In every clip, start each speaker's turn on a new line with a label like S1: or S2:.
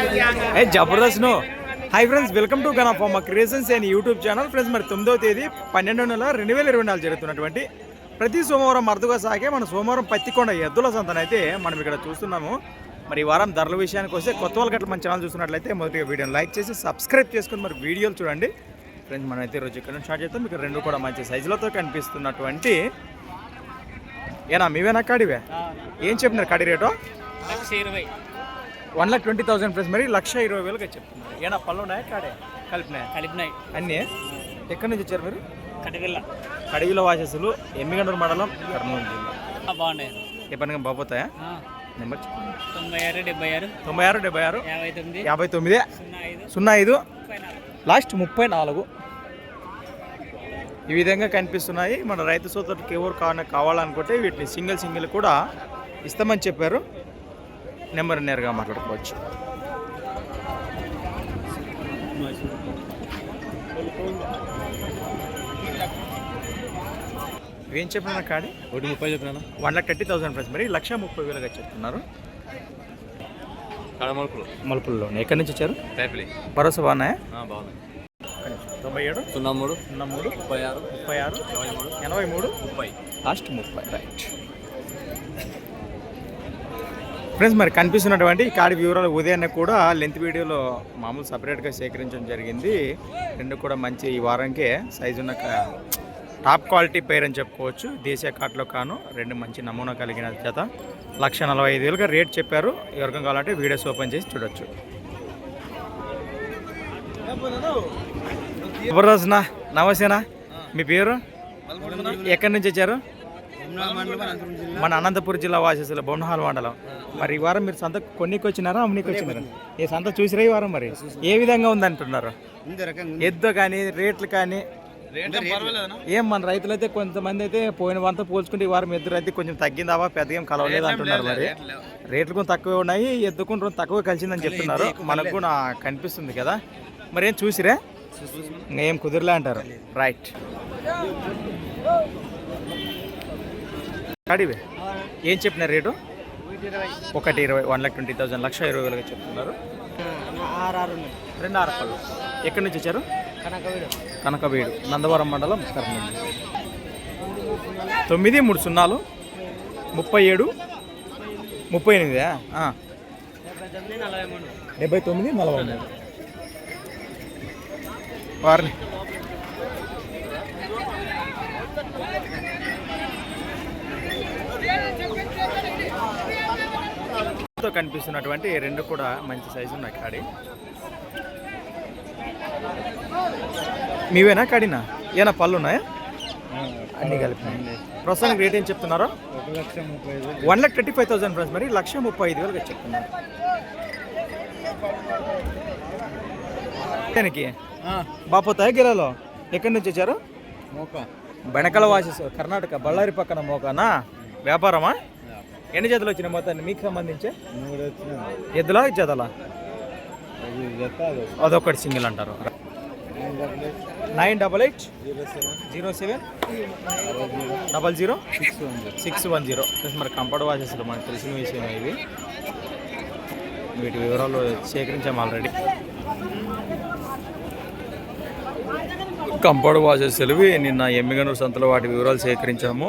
S1: ఏ జబర్దస్త్ నో. Hi friends welcome to గన్ మా creations and YouTube channel friends మరి తొమ్మిదవ తేదీ పన్నెండో నెల రెండు వేల ఇరవై నాలుగు జరుగుతున్నటువంటి ప్రతి సోమవారం అరుదుగా సాగే మన సోమవారం పత్తికొండ ఎద్దుల సంతనైతే మనం ఇక్కడ చూస్తున్నాము. మరి ఈ వారం ధరల విషయానికి వస్తే కొత్త వాళ్ళ గట్ల మన ఛానల్ చూసినట్లయితే మొదటిగా వీడియోని లైక్ చేసి సబ్స్క్రైబ్ చేసుకుని మరి వీడియోలు చూడండి. ఫ్రెండ్స్ మనమైతే ఈరోజు ఇక్కడ నుంచి స్టార్ట్ చేస్తాం మీకు రెండు కూడా మంచి సైజులతో కనిపిస్తున్నటువంటి ఏనా మీవేనా కాడివే? ఏం చెప్పినారు కాడి రేటు?
S2: లక్ష ఇరవై.
S1: One lakh twenty thousand plus మరి లక్ష ఇరవై వేలుగా చెప్తున్నారు ఏనా పళ్ళు ఉన్నాయా కాడే? కలిపినాయా?
S2: కలిపినాయి.
S1: అన్నీ? ఎక్కడి నుంచి వచ్చారు మీరు?
S2: కటివిల్ల
S1: కడిగిల వాసస్సులు ఎమ్మిగండూరు మండలం కర్నూలు జిల్లా.
S2: బాగున్నాయి.
S1: ఏ పనిగా బాగుపోతాయా నెంబర్
S2: తొంభై ఆరు డెబ్బై ఆరు.
S1: తొంభై ఆరు డెబ్బై ఆరు?
S2: యాభై తొమ్మిది.
S1: యాభై తొమ్మిది?
S2: సున్నా ఐదు.
S1: లాస్ట్ ముప్పై నాలుగు. ఈ విధంగా కనిపిస్తున్నాయి. మన రైతు సోదరులకు ఎవరు కావాలని కావాలనుకుంటే వీటిని సింగిల్ సింగిల్ కూడా ఇస్తామని చెప్పారు. నెంబర్ నేరుగా మాట్లాడుకోవచ్చు. ఏం చెప్పిన కాడి
S3: ఒకటి ముప్పై చెప్పినా
S1: one lakh thirty thousand price మరి లక్ష ముప్పై వేలుగా చెప్తున్నారు.
S3: కడమలుపులు
S1: మలుపుల్లో ఎక్కడి నుంచి వచ్చారు?
S3: రేపులి
S1: భరోసా బాగున్నాయా?
S3: బాగుంది
S1: తొంభై ఏడు?
S3: సున్నా మూడు.
S1: సున్నా మూడు.
S3: ముప్పై ఆరు.
S1: ముప్పై ఆరు.
S3: ఇరవై మూడు.
S1: ఎనభై మూడు.
S3: ముప్పై.
S1: లాస్ట్ ముప్పై. రైట్. ఫ్రెండ్స్ మరి కనిపిస్తున్నటువంటి ఈ కాడి వివరాలు ఉదయాన్నే కూడా లెంత్ వీడియోలో మామూలు సపరేట్గా సేకరించడం జరిగింది. రెండు కూడా మంచి ఈ వారానికే సైజు ఉన్న టాప్ క్వాలిటీ పేర్ అని చెప్పుకోవచ్చు. దేశీయ కార్డులో కాను రెండు మంచి నమూనా కలిగిన జత. లక్ష నలభై ఐదు వేలుగా రేట్ చెప్పారు. ఎవరికం కావాలంటే వీడియోస్ ఓపెన్ చేసి చూడొచ్చు. జబర్దస్త్నా నమస్తేనా? మీ పేరు? ఎక్కడి నుంచి వచ్చారు? మన అనంతపురం జిల్లా వాసేసుల బొమ్మహాల్ మండలం. మరి ఈ వారం మీరు సంత కొన్నికి వచ్చినారా అమ్మనికి వచ్చినారా ఈ సంత చూసిరా ఈ వారం మరి? ఏ విధంగా ఉందంటున్నారు? ఎద్దు కానీ రేట్లు కానీ ఏం మన రైతులైతే కొంతమంది అయితే పోయిన వారంతో పోల్చుకుంటే ఈ వారం ఎద్దు అయితే కొంచెం తగ్గిందావా పెద్దగా ఏం కలవలేదు అంటున్నారు మరి? రేట్లు. కొంచెం తక్కువ ఉన్నాయి ఎద్దు కొంచెం తక్కువ కలిసిందని చెప్తున్నారు. మనకు కూడా కనిపిస్తుంది కదా. మరి ఏం చూసిరే? ఏం కుదిరలే అంటారు. రైట్ అడివే ఏం చెప్పినారు రేటు? ఒకటి ఇరవై one lakh twenty thousand lakh ఇరవై వేలుగా చెప్తున్నారు. రెండు ఆరు పళ్ళు ఎక్కడి నుంచి వచ్చారు?
S2: కనకవీడు.
S1: కనకవీడు నందవరం మండలం కర్నూలు. తొమ్మిది మూడు సున్నాలు. ముప్పై ఏడు. ముప్పై ఎనిమిది?
S2: డెబ్బై తొమ్మిది నలభై మూడు
S1: డెబ్బై తొమ్మిది నలభై మూడు. వారిని. తో కనిపిస్తున్నటువంటి రెండు కూడా మంచి సైజు ఉన్నాయి కాడి. మీవేనా కాడినా? ఏనా పళ్ళు ఉన్నాయా అన్ని కలిపి ప్రస్తుతానికి రేట్ ఏం చెప్తున్నారో? One lakh thirty five thousand friends మరి లక్ష ముప్పై ఐదు వేలుగా చెప్తున్నారు. దానికి? బాపోతాయా గిరాలో? ఎక్కడి నుంచి వచ్చారు?
S3: మోక.
S1: బెనకల వాసెస్ కర్ణాటక బళ్ళారి పక్కన మోకానా? వ్యాపారమా? ఎన్ని జతలు వచ్చినాయి మొత్తాన్ని? మీకు సంబంధించి? ఎద్దులా జతలా?
S3: అది జత అది
S1: అదొకటి సింగిల్ అంటారు. Nine double eight.
S3: Zero seven.
S1: Double zero.
S3: Six one zero.
S1: Six one zero. మరి కంపౌండ్ వాచెస్లో మనకు తెలిసిన విషయం ఇవి వీటి వివరాలు సేకరించాము ఆల్రెడీ కంపౌండ్ వాచెస్ ఇవి నిన్న ఎమ్మిగనూరు సంతలో వాటి వివరాలు సేకరించాము.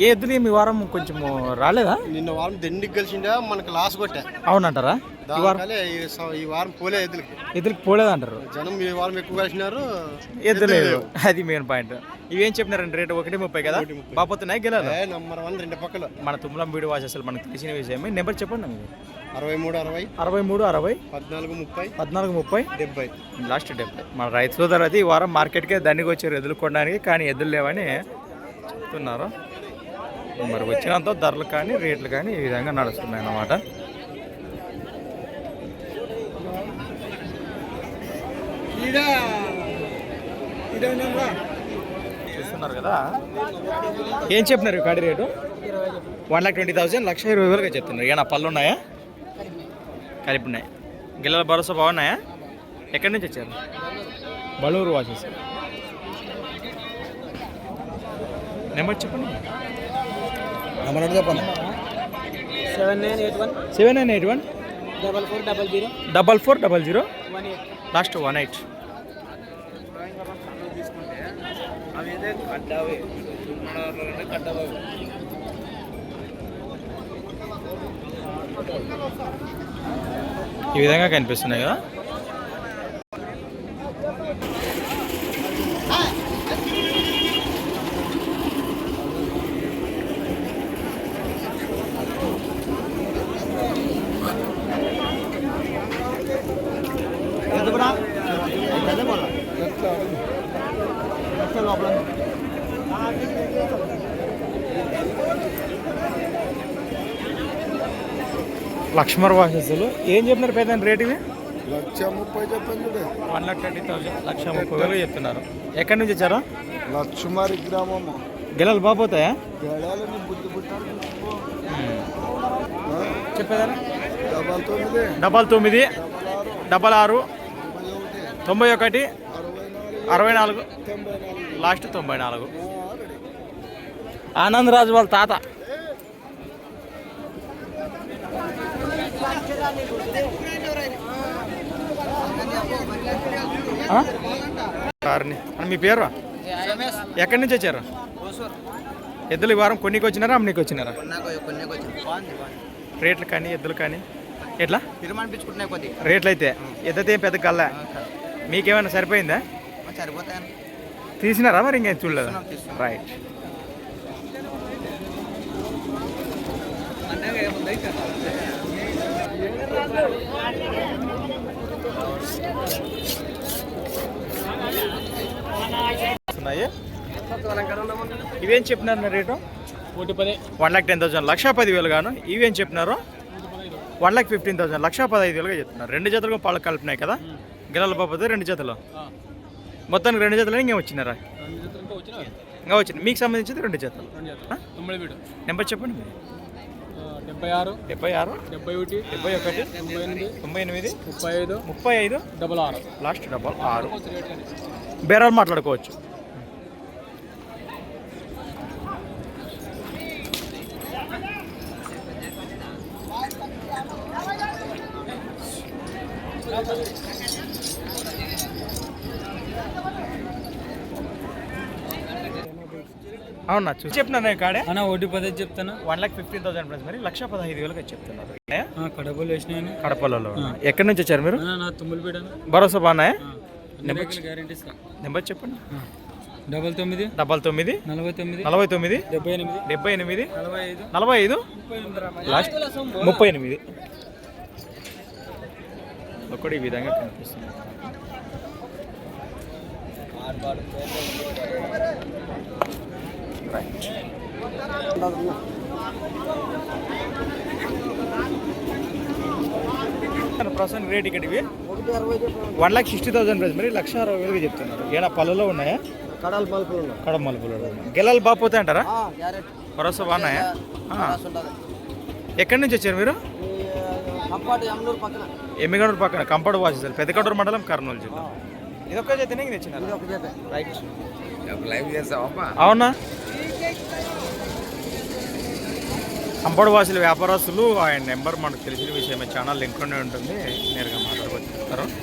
S1: ఏ ఎద్దులు మీ వారం కొంచెం రాలేదా?
S3: నిన్న వారం దండికి కలిసిండా మనకు లాస్ కొట్టా.
S1: అవునంటారా? ఈ వారం
S3: ఈ ఈ వారం పోలే ఎద్దులకి.
S1: ఎద్దులకు పోలేదంటారు.
S3: జనం ఈ వారం ఎక్కువ కలిసినారు.
S1: ఎద్దు లేదు. అది మెయిన్ పాయింట్ ఇవేం చెప్పినారండి? రేటు ఒకటి ముప్పై కదా? బాపోతున్నాయి గెలాలి
S3: నంబర్ వన్ రెండు పక్కల.
S1: మన తుమ్మలం వీడియో వాచ్ అసలు మనకు తెలిసిన విషయమే. నెంబర్ చెప్పండి
S3: అరవై మూడు అరవై.
S1: అరవై మూడు అరవై.
S3: పద్నాలుగు ముప్పై.
S1: పద్నాలుగు ముప్పై.
S3: డెబ్బై.
S1: లాస్ట్ డెబ్బై. మన రైతు సోదరు ఈ వారం మార్కెట్కే దండికి వచ్చారు ఎద్దులు కొనడానికి కానీ ఎద్దులు లేవని చెప్తున్నారు. మరి వచ్చినంత ధరలు కానీ రేట్లు కానీ ఈ విధంగా నడుస్తున్నాయి అన్నమాట. చూస్తున్నారు కదా? ఏం చెప్పినారు కాడి rate? One lakh twenty thousand lakh ఇరవై వేలుగా చెప్తున్నారు. ఏనా పళ్ళు ఉన్నాయా? కలిపి ఉన్నాయి. గిల్లల భరోసా బాగున్నాయా? ఎక్కడి నుంచి వచ్చారు? బలూరు వాచెస్ నెంబర్ చెప్పండి.
S3: చెప్పండి?
S2: Seven nine eight one
S1: seven nine eight one
S2: double four double zero
S1: double four double zero
S2: one eight
S1: last one eight. ఈ విధంగా కనిపిస్తున్నాయి కదా? లక్ష్మర్ వాసెస్లు ఏం చెప్పినారు పెద్ద రేట్ ఇవి?
S3: లక్ష ముప్పై చెప్పండి
S1: one lakh thirty thousand. Lakh ముప్పై వేలు చెప్తున్నారు. ఎక్కడి నుంచి వచ్చారు?
S3: లక్షమారి గ్రామం.
S1: గిల్లలు బాగుపోతాయా
S3: గడాలని బుద్ధి పుట్టాడు
S1: చెప్పేదా
S3: డబల్ తొమ్మిది.
S1: డబల్ తొమ్మిది డబల్ ఆరు తొంభై ఒకటి. అరవై నాలుగు. లాస్ట్ తొంభై నాలుగు. ఆనంద్ రాజు వాళ్ళ తాత? కారుని మీ పేరు ఎక్కడి నుంచి వచ్చారు? ఎద్దులు ఈ వారం కొన్నికి వచ్చినారా అమ్మనికి వచ్చినారా? రేట్లు కానీ ఎద్దులు కానీ. ఎట్లా? రేట్లు అయితే ఎద్దతే పెద్ద కల్లా మీకేమైనా సరిపోయిందా?
S2: సరిపోతాయని
S1: తీసినారా మరి ఇంకేం చూడలేదు? రైట్ ఇవేం చెప్పినారు rate? One lakh ten thousand lakh పది వేలు గాను. ఇవేం చెప్పినారు? One lakh fifteen thousand lakh పదహైదు వేలుగా చెప్తున్నారు. రెండు జతలు పాలు కలిపినాయి కదా? గిల్లల బాబు రెండు జతలు. మొత్తానికి రెండు జతలు ఇంకేం వచ్చినారా? ఇంకా వచ్చింది మీకు సంబంధించింది రెండు జతలు. నెంబర్ చెప్పండి.
S2: డెబ్బై ఆరు
S1: డెబ్బై ఆరు
S2: డెబ్బై ఒకటి
S1: డెబ్బై ఒకటి
S2: తొంభై ఎనిమిది
S1: తొంభై ఎనిమిది
S2: ముప్పై ఐదు
S1: ముప్పై ఐదు
S2: డబల్ ఆరు.
S1: లాస్ట్ డబల్ ఆరు. బేరాలు మాట్లాడుకోవచ్చు. అవునా చూసి. చెప్పినాను కాడే?
S2: అన్న ఒకటి పది చెప్తాను?
S1: One lakh fifteen thousand price మరి. లక్ష పదహైదు వేలకు చెప్తున్నారు?
S2: కడపలు వేసినాను
S1: కడపలలో. ఎక్కడి నుంచి వచ్చారు మీరు?
S2: నా
S1: భరోసా బాగున్నాయా? నెంబర్ చెప్పండి.
S2: డబల్ తొమ్మిది
S1: డబల్ తొమ్మిది
S2: నలభై తొమ్మిది
S1: నలభై తొమ్మిది
S2: డెబ్బై ఎనిమిది
S1: డెబ్బై ఎనిమిది
S2: నలభై ఐదు
S1: లాస్ట్ ముప్పై ఎనిమిది. ఒకటి ఈ విధంగా కనిపిస్తుంది. రైట్ ప్రసెంట్ రేట్ ఇక్కడ ఇవి. One lakh sixty thousand price మరి లక్ష అరవై వేలుగా చెప్తున్నారు. ఏనా పళ్ళలో ఉన్నాయా?
S3: కడాల ఉన్నాయి.
S1: కడమ మలుపులు గెలలు బాపోతే అంటారా? భరోసా బాగున్నాయా ఎక్కడి నుంచి వచ్చారు మీరు?
S3: అమ్మలూరు పక్కన.
S1: ఎమ్మిగనూరు పక్కన కంపడు వాసేసారు పెద్దకడూరు మండలం కర్నూలు జిల్లా. ఇది ఒక్క చేతనే?
S3: జత
S1: రైట్ అవునా? కంపడు వాసుల వ్యాపారస్తులు ఆయన నెంబర్ మనకు తెలిసిన విషయమే ఛానల్ లింక్లోనే ఉంటుంది. నేరుగా మాట్లాడుకోవచ్చు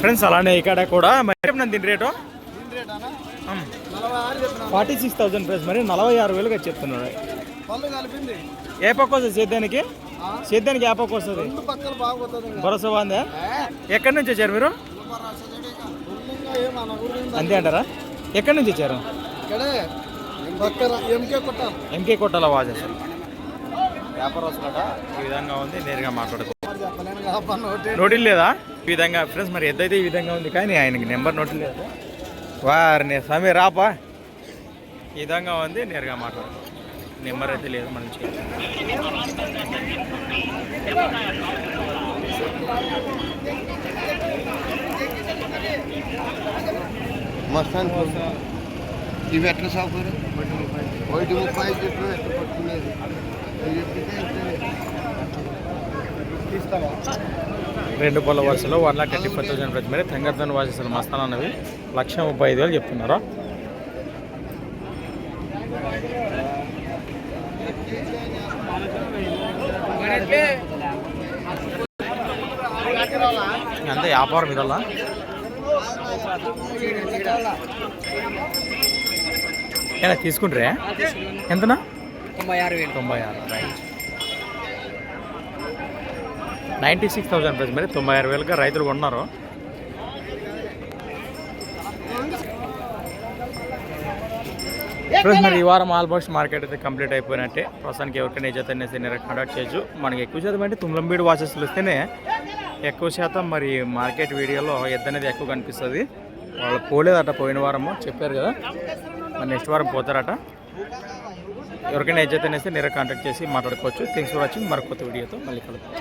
S1: ఫ్రెండ్స్ అలానే ఇక్కడ కూడా మరి దీని rate? Forty six thousand price మరి నలభై ఆరు వేలుగా చెప్తున్నాడు. ఏ పక్క సేద్యానికి సేద్యానికి ఏ పక్క వస్తుంది. భరోసా బాగుందా? ఎక్కడి నుంచి వచ్చారు మీరు? అంతే అంటారా? ఎక్కడి నుంచి వచ్చారు?
S3: ఎంకే కొట్టాలి.
S1: వాజేస్తారు వ్యాపారస్తులట ఈ విధంగా ఉంది నేరుగా మాట్లాడుకో. నోటీలు లేదా? ఈ విధంగా ఫ్రెండ్స్ మరి ఎద్దైతే ఈ విధంగా ఉంది కానీ ఆయనకి నెంబర్ నోటీలు లేదా. వారిని స్వామి రాపా. ఈ విధంగా ఉంది నేరుగా మాట్లాడు నెంబర్ అయితే లేదు మనం చేయాలి.
S3: మస్తాన్ ఇవి ఎట్లా సౌకర్యం ఒకటి ముప్పై చెట్లు ఎట్లా పట్టుకునేది?
S1: రెండు పళ్ళ వరుసలో one lakh thirty five thousand ప్రతి మీద తెంగర్ధన్ వాసెస్లు మస్తాన్ అన్నవి లక్ష ముప్పై ఐదు వేలు చెప్తున్నారు? అంతే వ్యాపారం ఇదల్లా? ఏనా తీసుకుంటారే? ఎంతనా
S2: తొంభై ఆరు వేలు.
S1: తొంభై ఆరు right. Ninety six thousand price మరి తొంభై ఆరు వేలుగా రైతులు కొన్నారు. ఫ్రెండ్స్ మరి ఈ వారం ఆల్మోస్ట్ మార్కెట్ అయితే కంప్లీట్ అయిపోయినట్టే. ప్రస్తుతానికి ఎవరికైనా ఏజైతే అనేసి కాంటాక్ట్ చేయొచ్చు. మనకి ఎక్కువ శాతం అంటే తుమ్లంబీడు వాచెస్లు వస్తేనే ఎక్కువ శాతం మరి మార్కెట్ వీడియోలో ఎద్దు అనేది ఎక్కువ కనిపిస్తుంది. వాళ్ళు పోలేదట పోయిన వారము చెప్పారు కదా. మరి నెక్స్ట్ వారం పోతారట. ఎవరికైనా ఏజైతే అనేసి నేరే కాంటాక్ట్ చేసి మాట్లాడుకోవచ్చు. థ్యాంక్స్ ఫర్ వాచింగ్ మరొక కొత్త వీడియోతో మళ్ళీ కలుద్దాం.